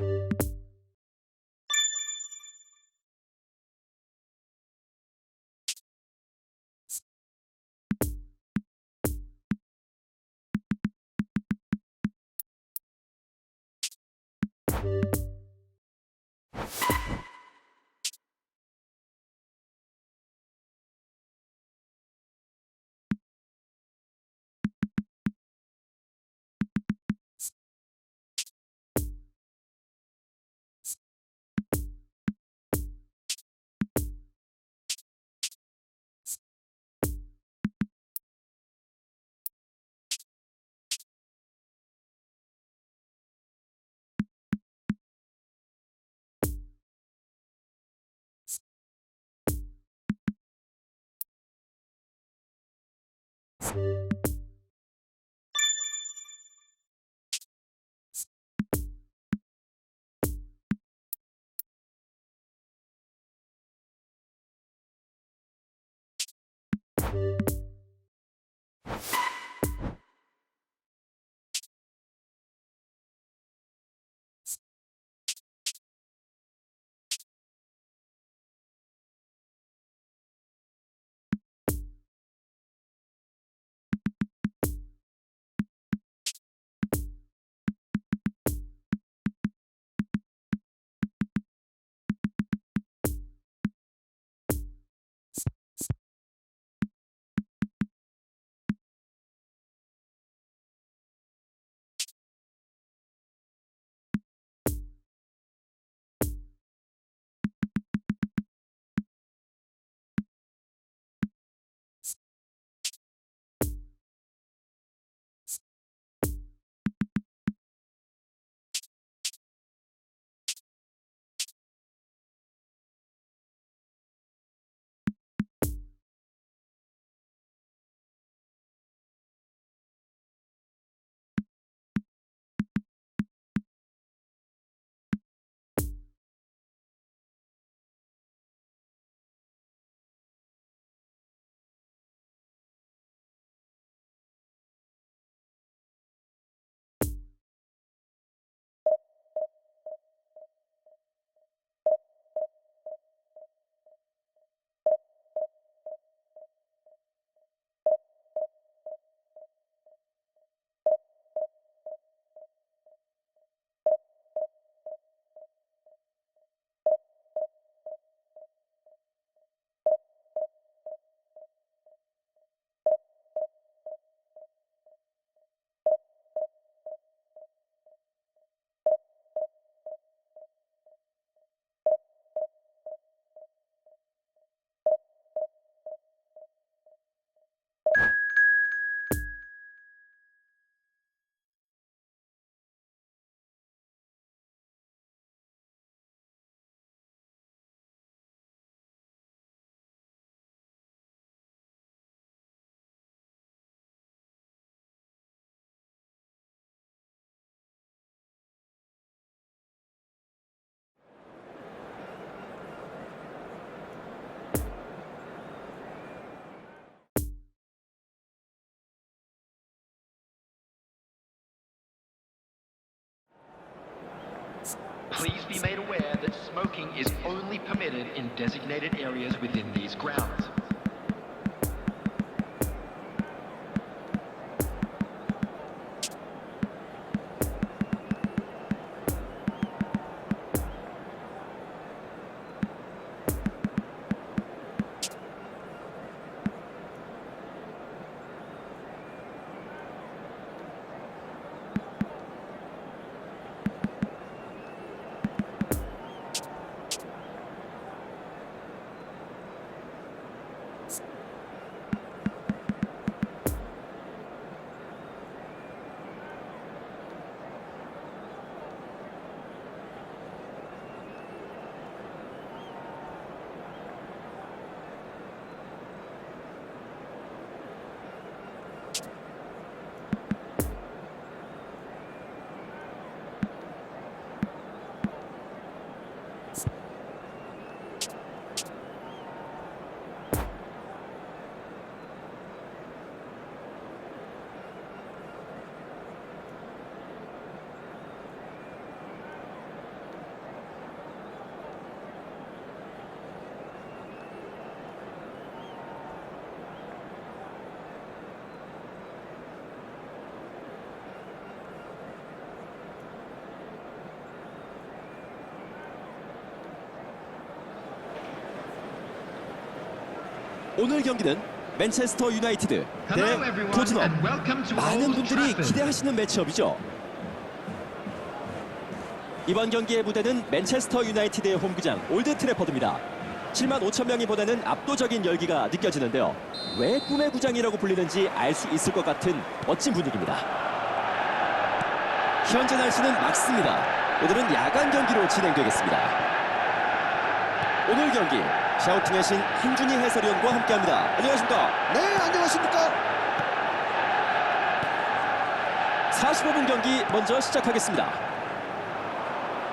you。you Please be made aware that smoking is only permitted in designated areas within these grounds. 오늘 경기는 맨체스터 유나이티드 대 토트넘 많은 분들이. 기대하시는 매치업이죠. 이번 경기의 무대는 맨체스터 유나이티드의 홈구장 올드 트래퍼드입니다. 7만 5천 명이 보내는 압도적인 열기가 느껴지는데요. 왜 꿈의 구장이라고 불리는지 알 수 있을 것 같은 멋진 분위기입니다. 현재 날씨는 맑습니다. 오늘은 야간 경기로 진행되겠습니다. 오늘 경기 샤우팅의 신 한준희 해설위원과 함께합니다. 안녕하십니까? 네, 안녕하십니까? 45분 경기 먼저 시작하겠습니다.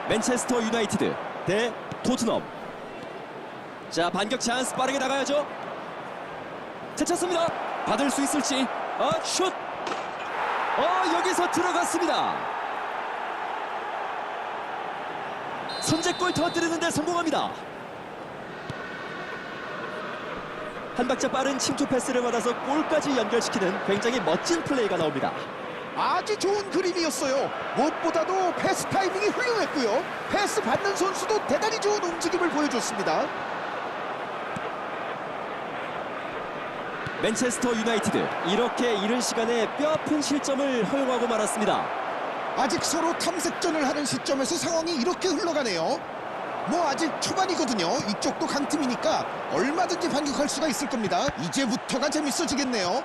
맨체스터 유나이티드 대 토트넘. 자 반격 찬스 빠르게 나가야죠. 제쳤습니다. 받을 수 있을지. 아 슛. 어 여기서 들어갔습니다. 선제골 터뜨리는데 성공합니다. 한 박자 빠른 침투 패스를 받아서 골까지 연결시키는 굉장히 멋진 플레이가 나옵니다. 아주 좋은 그림이었어요. 무엇보다도 패스 타이밍이 훌륭했고요. 패스 받는 선수도 대단히 좋은 움직임을 보여줬습니다. 맨체스터 유나이티드 이렇게 이른 시간에 뼈아픈 실점을 허용하고 말았습니다. 아직 서로 탐색전을 하는 시점에서 상황이 이렇게 흘러가네요. 뭐 아직 초반이거든요. 이쪽도 강팀이니까 얼마든지 반격할 수가 있을 겁니다. 이제부터가 재밌어지겠네요.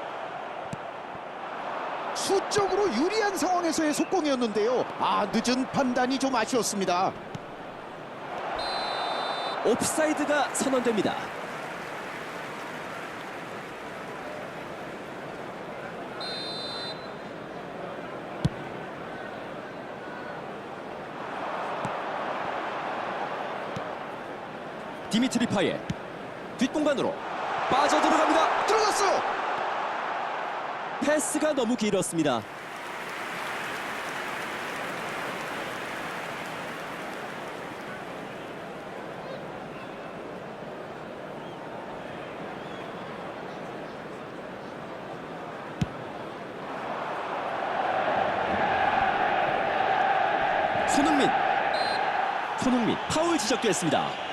수적으로 유리한 상황에서의 속공이었는데요. 아, 늦은 판단이 좀 아쉬웠습니다. 옵사이드가 선언됩니다. 디미트리 파예 뒷공간으로 빠져 들어갑니다. 들어갔어요. 패스가 너무 길었습니다. 손흥민 손흥민 파울 지적됐습니다.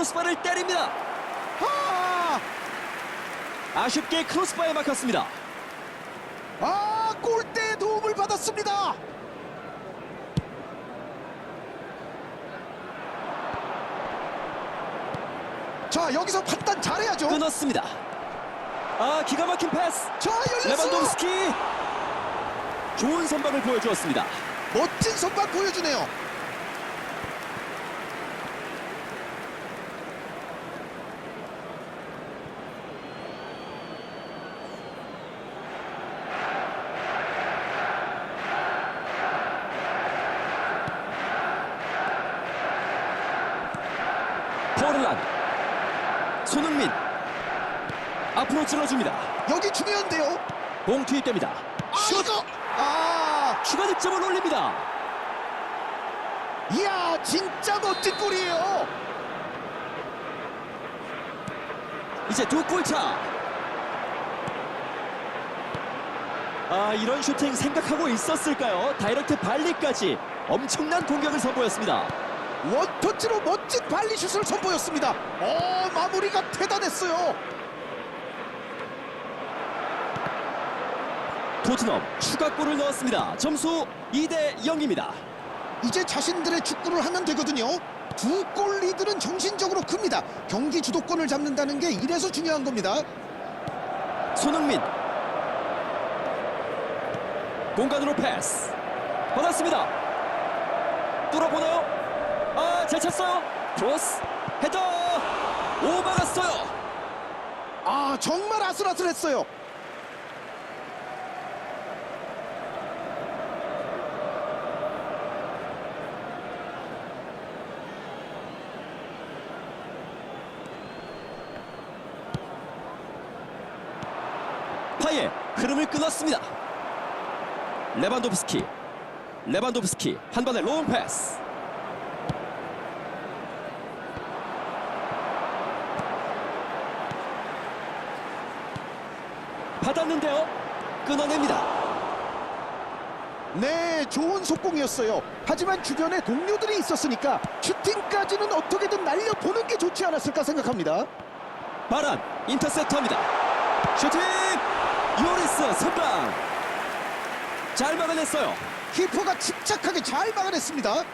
크로스바를 때립니다. 아! 아쉽게 크로스바에 막혔습니다. 아 골대에 도움을 받았습니다. 자 여기서 판단 잘해야죠. 끊었습니다. 아 기가 막힌 패스. 자 열렸어요. 레반도프스키 좋은 선방을 보여주었습니다. 멋진 선방 보여주네요. 포르란 손흥민 앞으로 찔러줍니다. 여기 중요한데요. 공 투입됩니다. 아슛아 추가 득점을 올립니다. 이야 진짜 멋진 골이에요. 이제 두 골차. 아 이런 슈팅 생각하고 있었을까요? 다이렉트 발리까지 엄청난 공격을 선보였습니다. 원터치로 멋진 발리슛을 선보였습니다. 어 마무리가 대단했어요. 토트넘 추가골을 넣었습니다. 점수 2대 0입니다. 이제 자신들의 축구를 하면 되거든요. 두 골 리드는 정신적으로 큽니다. 경기 주도권을 잡는다는 게 이래서 중요한 겁니다. 손흥민 공간으로 패스 받았습니다. 뚫어보나요? 아, 잘 찼어요. 크로스 헤더 오막았어요. 아 정말 아슬아슬했어요. 파예 흐름을 끊었습니다. 레반도프스키 레반도프스키 한 번에 롱 패스 받았는데요. 끊어냅니다. 네, 좋은 속공이었어요. 하지만 주변에 동료들이 있었으니까 슈팅까지는 어떻게든 날려보는 게 좋지 않았을까 생각합니다. 바란 인터셉터입니다. 슈팅! 요리스 선방! 잘 막아냈어요. 키퍼가 침착하게 잘 막아냈습니다.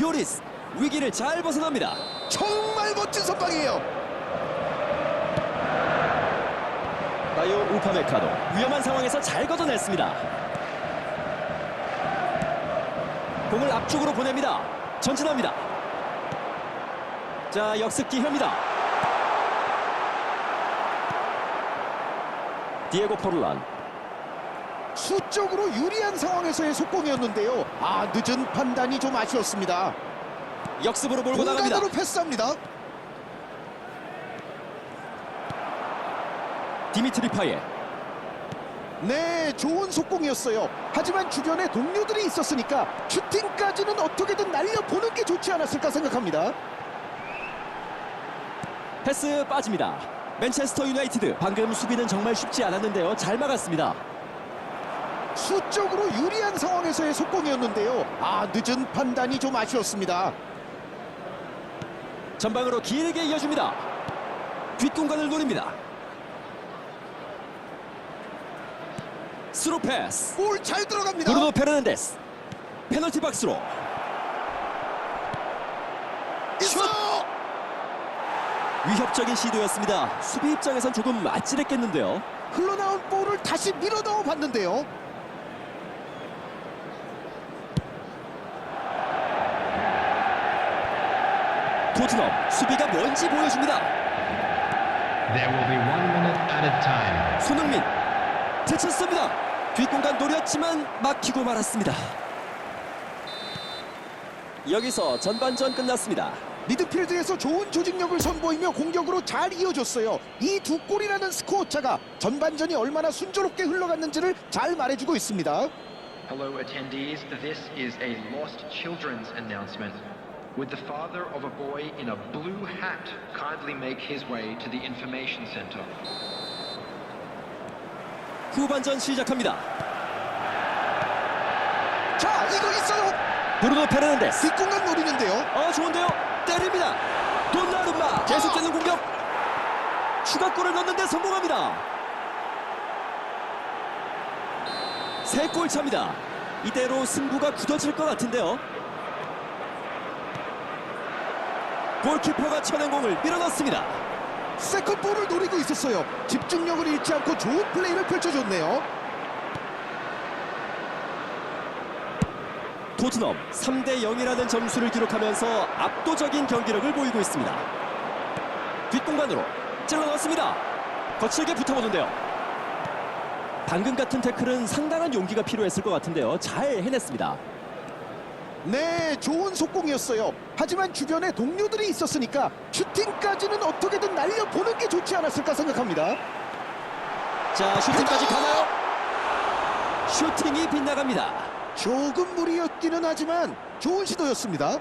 요리스 위기를 잘 벗어납니다. 정말 멋진 선방이에요. 바이오 우파메카노 위험한 상황에서 잘 걷어냈습니다. 공을 앞쪽으로 보냅니다. 전진합니다. 자 역습 기회입니다. 디에고 포르란 수적으로 유리한 상황에서의 속공이었는데요. 아, 늦은 판단이 좀 아쉬웠습니다. 역습으로 몰고 나갑니다. 공간으로 패스합니다. 디미트리 파예 네, 좋은 속공이었어요. 하지만 주변에 동료들이 있었으니까 슈팅까지는 어떻게든 날려보는 게 좋지 않았을까 생각합니다. 패스 빠집니다. 맨체스터 유나이티드 방금 수비는 정말 쉽지 않았는데요. 잘 막았습니다. 수적으로 유리한 상황에서의 속공이었는데요. 아, 늦은 판단이 좀 아쉬웠습니다. 전방으로 길게 이어줍니다. 뒷공간을 노립니다. 스루 패스. 볼 잘 들어갑니다. 브루노 페르난데스. 페널티 박스로 있어! 위협적인 시도였습니다. 수비 입장에선 조금 아찔했겠는데요. 흘러나온 볼을 다시 밀어 넣어 봤는데요. 토트넘 수비가 뭔지 보여줍니다. There will be one minute at a time. 손흥민 제쳤습니다. 뒷공간 노렸지만 막히고 말았습니다. 여기서 전반전 끝났습니다. 미드필드에서 좋은 조직력을 선보이며 공격으로 잘 이어줬어요. 이 두 골이라는 스코어 차가 전반전이 얼마나 순조롭게 흘러갔는지를 잘 말해주고 있습니다. Hello, attendees. This is a lost children's announcement. Would the father of a boy in a blue hat kindly make his way to the information center? 후반전 시작합니다. 자, 이거 있어요. 브루노 페르난데스. 뒷공간 노리는데요. 어 좋은데요. 때립니다. 돈나룸마 계속되는 공격. 성공합니다. 세 골 차입니다. 이대로 승부가 굳어질 것 같은데요. 골키퍼가 쳐낸 공을 밀어넣습니다. 세컨볼을 노리고 있었어요. 집중력을 잃지 않고 좋은 플레이를 펼쳐줬네요. 토트넘 3대 0이라는 점수를 기록하면서 압도적인 경기력을 보이고 있습니다. 뒷공간으로 찔러 넣습니다. 거칠게 붙어보는데요. 방금 같은 태클은 상당한 용기가 필요했을 것 같은데요. 잘 해냈습니다. 네, 좋은 속공이었어요. 하지만 주변에 동료들이 있었으니까 슈팅까지는 어떻게든 날려보는 게 좋지 않았을까 생각합니다. 자 슈팅까지 가나요? 슈팅이 빗나갑니다. 조금 무리였기는 하지만 좋은 시도였습니다.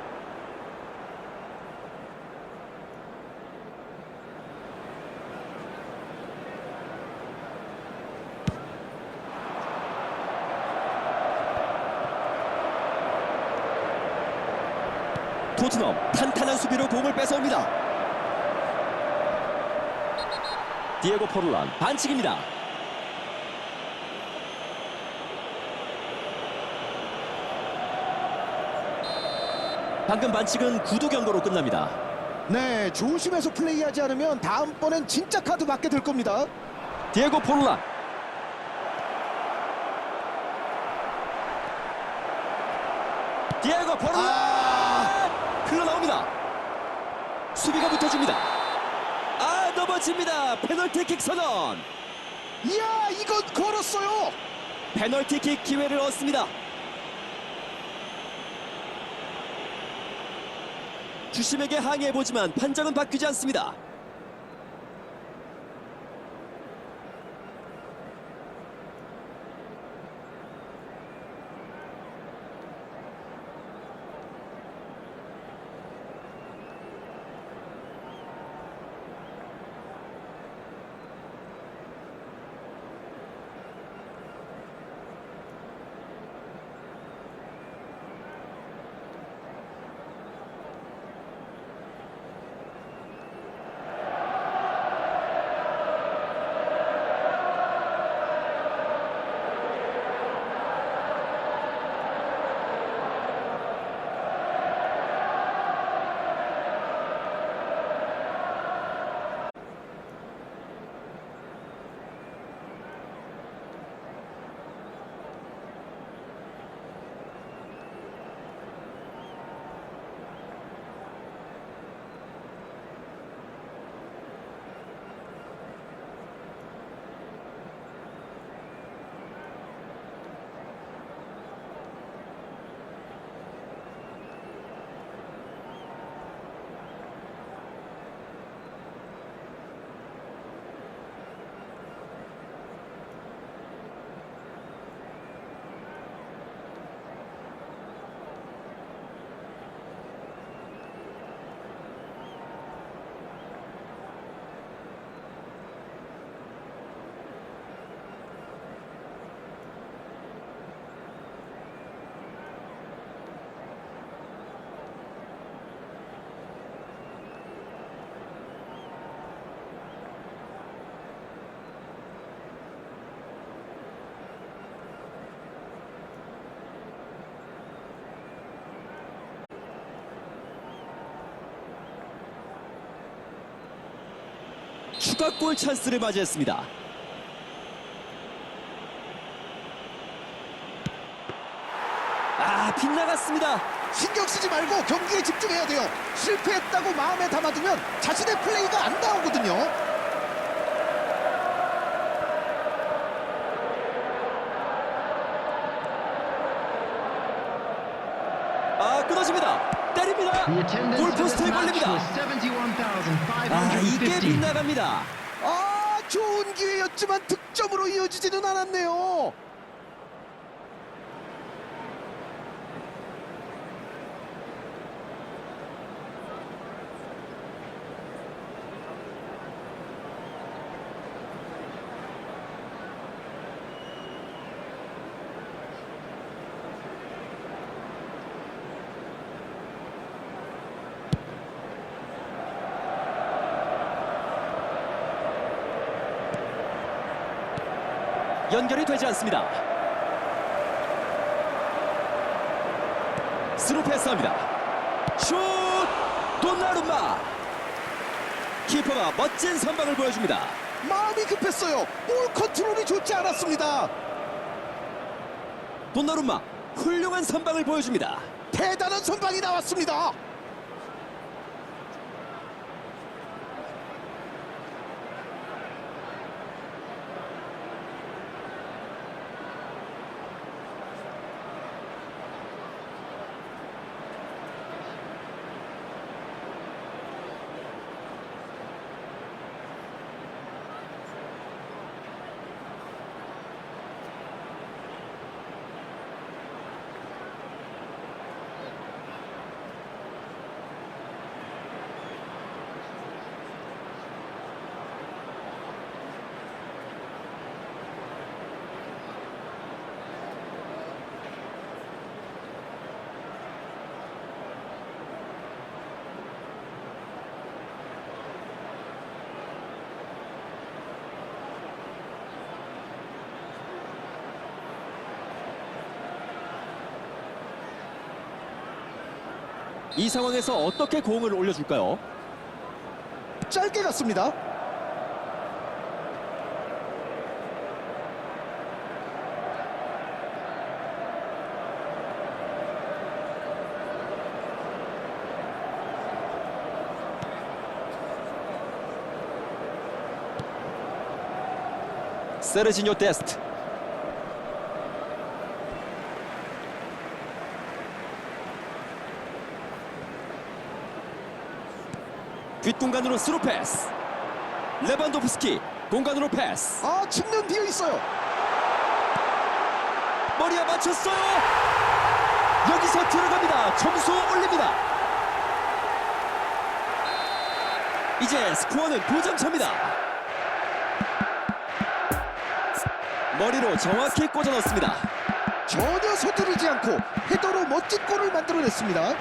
토트넘 탄탄한 수비로 공을 뺏어옵니다. 디에고 포르란 반칙입니다. 방금 반칙은 구두 경고로 끝납니다. 네, 조심해서 플레이하지 않으면 다음번엔 진짜 카드 받게 될 겁니다. 디에고 포르란 디에고 포르란 아! 흘러나옵니다. 수비가 붙어줍니다. 아 넘어집니다. 페널티킥 선언. 이야, 이건 걸었어요. 페널티킥 기회를 얻습니다. 주심에게 항의해보지만 판정은 바뀌지 않습니다. 추가 골 찬스를 맞이했습니다. 아, 빗나갔습니다. 신경 쓰지 말고 경기에 집중해야 돼요. 실패했다고 마음에 담아두면 자신의 플레이가 안 나오거든요. 아, 끊어집니다. 때립니다. The attendance for this 골포스트에 match 걸립니다. 아, 이게 71,550. 빗나갑니다. 아, 좋은 기회였지만 득점으로 이어지지는 않았네요. 연결이 되지 않습니다. 스루 패스합니다. 슛! 돈나룸마! 키퍼가 멋진 선방을 보여줍니다. 마음이 급했어요. 볼 컨트롤이 좋지 않았습니다. 돈나룸마 훌륭한 선방을 보여줍니다. 대단한 선방이 나왔습니다. 이 상황에서 어떻게 공을 올려줄까요? 짧게 갔습니다. 세르지뇨 데스트 뒷공간으로 스루 패스. 레반도프스키 공간으로 패스. 아, 측면 비어 있어요. 머리에 맞췄어요. 여기서 들어갑니다. 점수 올립니다. 이제 스코어는 두점 차입니다. 머리로 정확히 꽂아 넣습니다. 전혀 서두르지 않고 헤더로 멋진 골을 만들어냈습니다.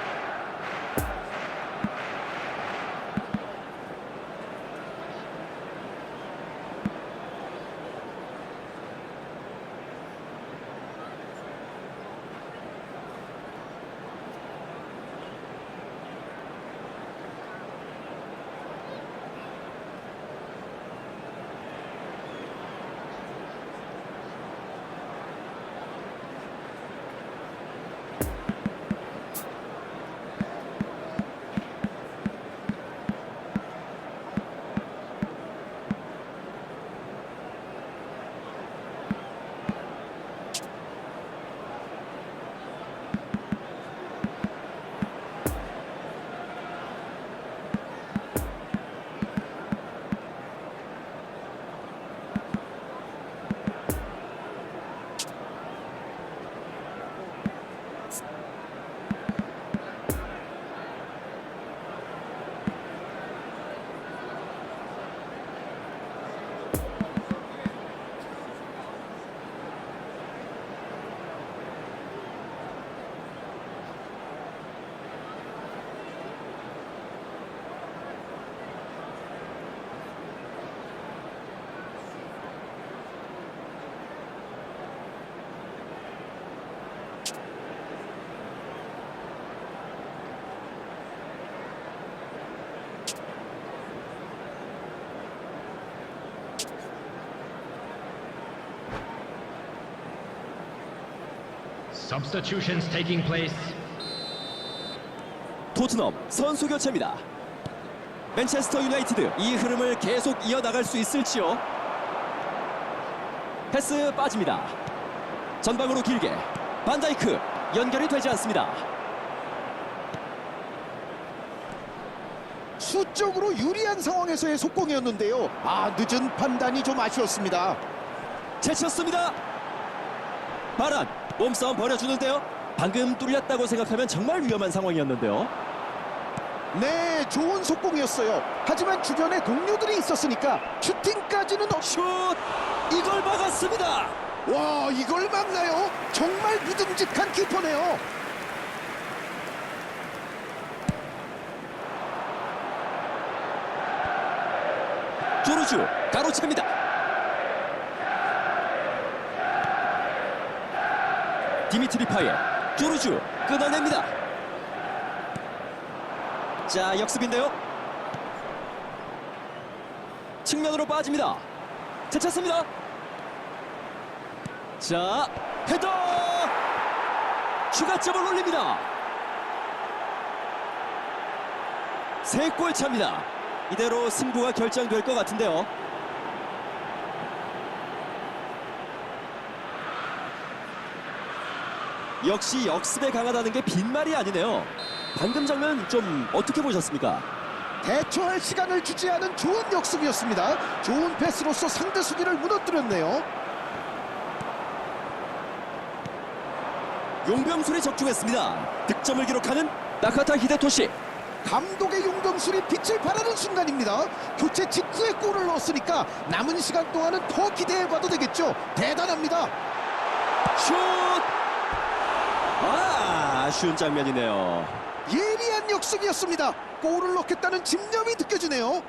Substitutions taking place. 토트넘 선수 교체입니다. 맨체스터 유나이티드 이 흐름을 계속 이어나갈 수 있을지요? 패스 빠집니다. 전방으로 길게 반다이크 연결이 되지 않습니다. 수적으로 유리한 상황에서의 속공이었는데요. 아 늦은 판단이 좀 아쉬웠습니다. 제쳤습니다. 바란 몸싸움 벌여주는데요. 방금 뚫렸다고 생각하면 정말 위험한 상황이었는데요. 네, 좋은 속공이었어요. 하지만 주변에 동료들이 있었으니까 슈팅까지는 없... 슛! 이걸 막았습니다. 와, 이걸 막나요? 정말 믿음직한 키퍼네요. 조르주 가로챕니다. 디미트리 파예 조르주 끊어냅니다. 자 역습인데요. 측면으로 빠집니다. 제쳤습니다. 자 헤더 추가점을 올립니다. 세 골 차입니다. 이대로 승부가 결정될 것 같은데요. 역시 역습에 강하다는 게 빈말이 아니네요. 방금 장면 좀 어떻게 보셨습니까? 대처할 시간을 주지 않은 좋은 역습이었습니다. 좋은 패스로서 상대 수비를 무너뜨렸네요. 용병술이 적중했습니다. 득점을 기록하는 나카타 히데토시. 감독의 용병술이 빛을 발하는 순간입니다. 교체 직후에 골을 넣었으니까 남은 시간 동안은 더 기대해봐도 되겠죠. 대단합니다. 슛! 아, 아쉬운 장면이네요. 예리한 역습이었습니다. 골을 넣겠다는 집념이 느껴지네요.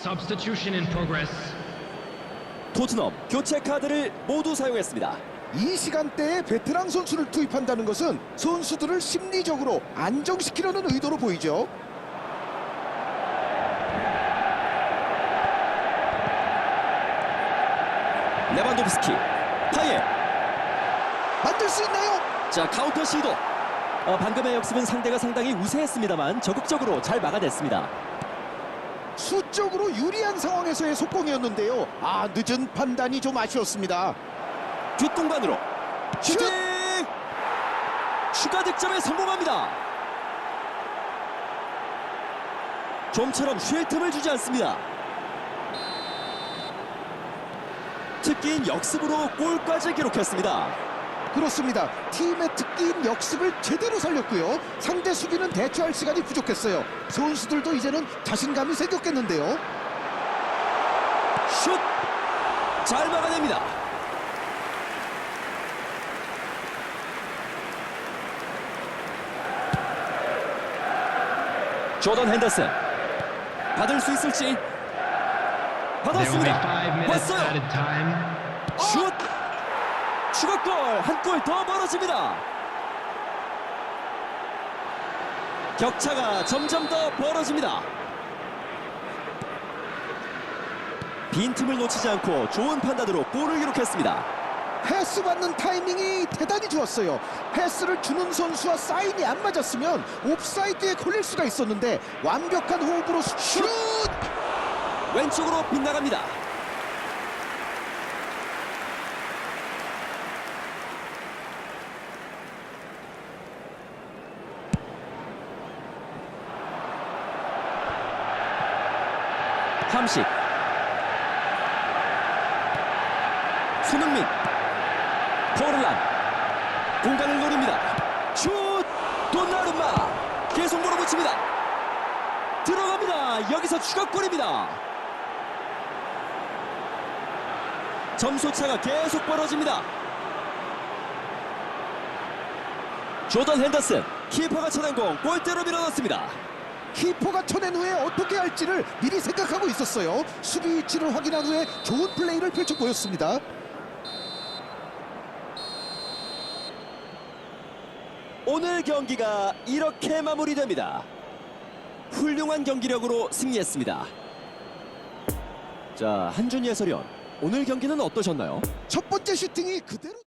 Substitution in progress. 토트넘 교체 카드를 모두 사용했습니다. 이 시간대에 베테랑 선수를 투입한다는 것은 선수들을 심리적으로 안정시키려는 의도로 보이죠. 레반도프스키, 파예. 만들 수 있나요? 자 카운터 시도. 어, 방금의 역습은 상대가 상당히 우세했습니다만 적극적으로 잘 막아냈습니다. 수적으로 유리한 상황에서의 속공이었는데요. 아 늦은 판단이 좀 아쉬웠습니다. 뒷공간으로 슛! 슈팅! 추가 득점에 성공합니다. 좀처럼 쉴 틈을 주지 않습니다. 특기인 역습으로 골까지 기록했습니다. 그렇습니다. 팀의 특기인 역습을 제대로 살렸고요. 상대 수비는 대처할 시간이 부족했어요. 선수들도 이제는 자신감이 생겼겠는데요. 슛! 잘 막아냅니다. 조던 핸더슨 받을 수 있을지 받았습니다. 왔어요. 슛! 추가골 한 골더 멀어집니다. 격차가 점점 더 벌어집니다. 빈틈을 놓치지 않고 좋은 판단으로 골을 기록했습니다. 패스 받는 타이밍이 대단히 좋았어요. 패스를 주는 선수와 사인이 안 맞았으면 옵사이드에 걸릴 수가 있었는데 완벽한 호흡으로 슛! 왼쪽으로 빗나갑니다. 함식 손흥민. 포르란. 공간을 노립니다. 슛! 돈나르마. 계속 몰아붙입니다. 들어갑니다. 여기서 추가골입니다. 점수차가 계속 벌어집니다. 조던 핸더슨 키퍼가 쳐낸 공 골대로 밀어넣습니다 키퍼가 쳐낸 후에 어떻게 할지를 미리 생각하고 있었어요. 수비 위치를 확인한 후에 좋은 플레이를 펼쳐 보였습니다. 오늘 경기가 이렇게 마무리됩니다. 훌륭한 경기력으로 승리했습니다. 자, 한준희 해설위원, 오늘 경기는 어떠셨나요? 첫 번째 슈팅이 그대로